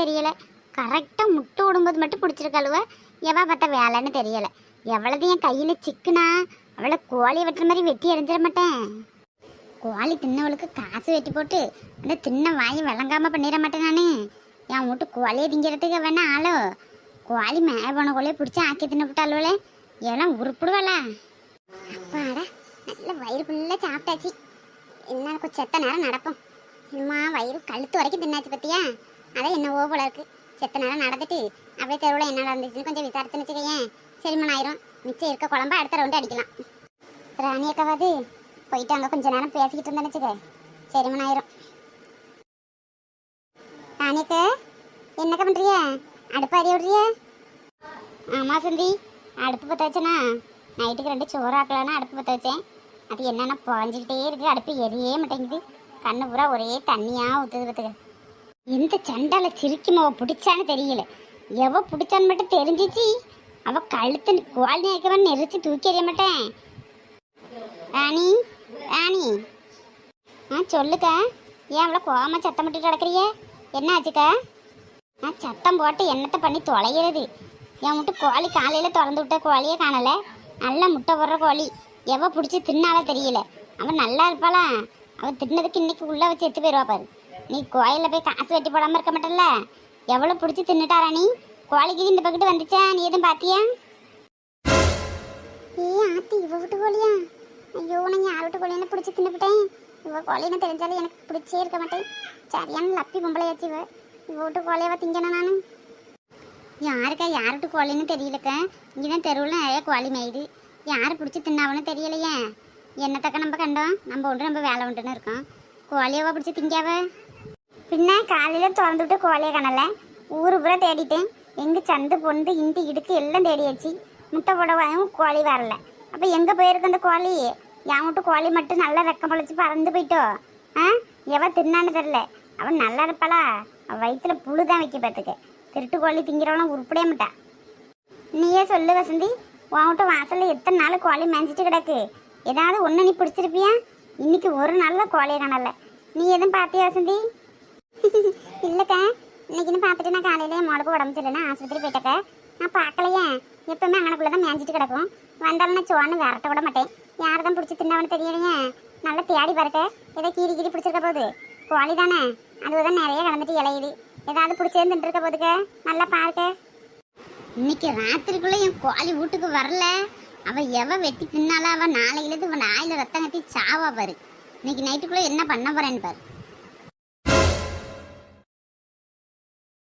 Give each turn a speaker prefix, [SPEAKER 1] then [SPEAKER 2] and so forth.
[SPEAKER 1] தெரியல. கரெக்டாக முட்டை விடும்போது மட்டும் பிடிச்சிருக்கழுவ எவா பார்த்தா வேலைன்னு தெரியல. எவ்வளவு என் கையில் சிக்குனா அவளை கோழி வெட்டுற மாதிரி வெட்டி எரிஞ்சிட மாட்டேன். கோழி தின்னவளுக்கு காசு வெட்டி போட்டு அந்த தின்ன வாய் விளங்காம பண்ணிட மாட்டேன் நான். என் வீட்டு கோழியை திங்கிறதுக்கு வேணா ஆளோ? கோழி மேலே போன கோழியை பிடிச்சி ஆக்கி தின்னப்பட்டாளுவலே எல்லாம் உருப்பிடுவாளா? அப்பாடா நல்ல வயிறு ஃபுல்லாக சாப்பிட்டாச்சு. என்ன கொஞ்சம் செத்த நேரம் நடக்கும். அம்மா வயிறு கழுத்து வரைக்கும் தின்னாச்சு பத்தியா? அதான் என்னவோ போல இருக்கு. செத்த நேரம் நடந்துட்டு அப்படியே தெருவில் என்ன நடந்துச்சுன்னு கொஞ்சம் விசாரிச்சுன்னு வச்சுக்கேன் செரிமன் ஆயிரும். மிச்சம் இருக்க குழம்பு அடுத்த ரவுண்டு அடிக்கலாம். ராணி அக்காவாது போயிட்டு அங்கே கொஞ்ச நேரம் பேசிக்கிட்டு இருந்தேன்னு வச்சுக்க. செரிமன் ஆயிரும். ராணி அக்கா என்னக்கா பண்ணுறிய அடுப்பு அறிய விடுறிய? ஆமாம் சந்தி. அடுப்பு பற்ற வச்சேனா? நைட்டுக்கு ரெண்டு சோறு ஆக்கலான்னு அடுப்பு பற்ற வச்சேன். அது என்னென்ன புழஞ்சிக்கிட்டே இருக்கு. அடுப்பு எரியவே மாட்டேங்குது. கண்ணு பூரா ஒரே தண்ணியாக ஊற்றுது பார்த்துக்க எந்த சண்டால சிரிக்கும் பிடிச்சான்னு தெரியல. எவ பிடிச்சான்னு மட்டும் தெரிஞ்சிச்சு. அவ கழுத்து குவால் நேக்கவன் நெரிச்சு தூக்கி எறிய மாட்டேன். ராணி ராணி. ஆ சொல்லுக்கா. ஏன் அவ்வளோ கோவமாக சத்தம் போட்டு கிடக்குறிய என்ன ஆச்சுக்கா? நான் சத்தம் போட்டு என்னத்தை பண்ணி தொலைகிறது? என் முட்டை கோழி காலையில் திறந்து விட்ட கோழியே காணலை. நல்லா முட்டை போடுற கோழி. எவ பிடிச்சி தின்னால தெரியல. அவன் நல்லா இருப்பாளா? அவன் தின்னதுக்கு இன்னைக்கு உள்ள வச்சு எடுத்து போயிடுவா பாரு. நீ கோயிலில் போய் காசு வெட்டி போடாமல் இருக்க மாட்டல எவ்வளோ பிடிச்சி தின்னுட்டாரா நீ? கோழிக்கு இந்த பக்கத்து வந்துச்சா? நீ எதுவும் பார்த்தியா ஏ ஆத்தி இவ விட்டு கோழியா? ஐயோ நான் யார் விட்டு கோழியான பிடிச்சி தின்னுபிட்டேன். இவ கோழின்னு தெரிஞ்சாலும் எனக்கு பிடிச்சே இருக்க மாட்டேன். சரியான லப்பி பொம்பளையாச்சு இவ. இவ விட்டு கோழியவா திங்கணும் நான்? யாருக்கா யார் விட்டு கோழின்னு தெரியலக்கா? இங்கே தான் தெருவில் நிறைய கோழி மேயுது. யார் பிடிச்சி தின்னாவன்னு தெரியலையே. என்னத்தக்க நம்ம கண்டோம்? நம்ம ஒன்று நம்ம வேலை உண்டுன்னு இருக்கோம். கோழியவா பிடிச்சி திங்காவ? பின்ன காலையில் திறந்து விட்டு கோழியை காணல. ஊர் பூரா தேடிட்டேன். எங்கே சந்து பொந்து இந்தி இடுக்கு எல்லாம் தேடியாச்சு. முட்டை போடவும் கோழி வரல. அப்போ எங்கே போயிருக்கு அந்த கோழி? என் விட்டு கோழி மட்டும் நல்லா ரெக்கம் பழச்சி பறந்து போயிட்டோ? ஆ? எவன் தின்னான்னு தெரில அவன் நல்லா இருப்பாளா? அவள் வயிற்றுல புழு தான் வைக்க பார்த்துக்க திருட்டு கோழி திங்கிறவனும் உருப்படே மாட்டா. நீயே சொல்லு வசந்தி. உன் விட்டு வாசலில் எத்தனை நாள் கோழி மேய்ஞ்சிட்டு கிடக்கு? ஏதாவது ஒன்று நீ பிடிச்சிருப்பியா? இன்னைக்கு ஒரு நாள் தான் கோழியை காணல. நீ எதுவும் பார்த்தியா வசந்தி? இல்லைக்கா இன்னைக்குன்னு பார்த்துட்டு நான் காலையிலே முடப்பு உடம்பு சரியில்லைன்னா ஆஸ்பத்திரி போயிட்டக்கா. நான் பார்க்கலையே எப்பவுமே அங்கனக்குள்ளே தான் மேஞ்சிட்டு கிடக்கும். வந்தாலும் நான் சோன்னு விரட்ட விட மாட்டேன். யார் தான் பிடிச்சி தின்னவனு தெரியலையே. நல்லா தேடி பாருக்க. ஏதோ கீரி கீரி பிடிச்சிருக்க போகுது. கோழி தானே. அதுதான் நிறைய கலந்துட்டு இலையுது. ஏதாவது பிடிச்சேன்னு தின்றுருக்க போதுக்க நல்லா பாருக்க. இன்னைக்கு ராத்திரிக்குள்ளே என் கோழி வீட்டுக்கு வரல. அவ எவ வெட்டி தின்னால அவ நாளையிலேருந்து இவன் நாயில் ரத்தம் கட்டி சாவா பாரு. இன்னைக்கு நைட்டுக்குள்ள என்ன பண்ண போறேன்னு பாரு.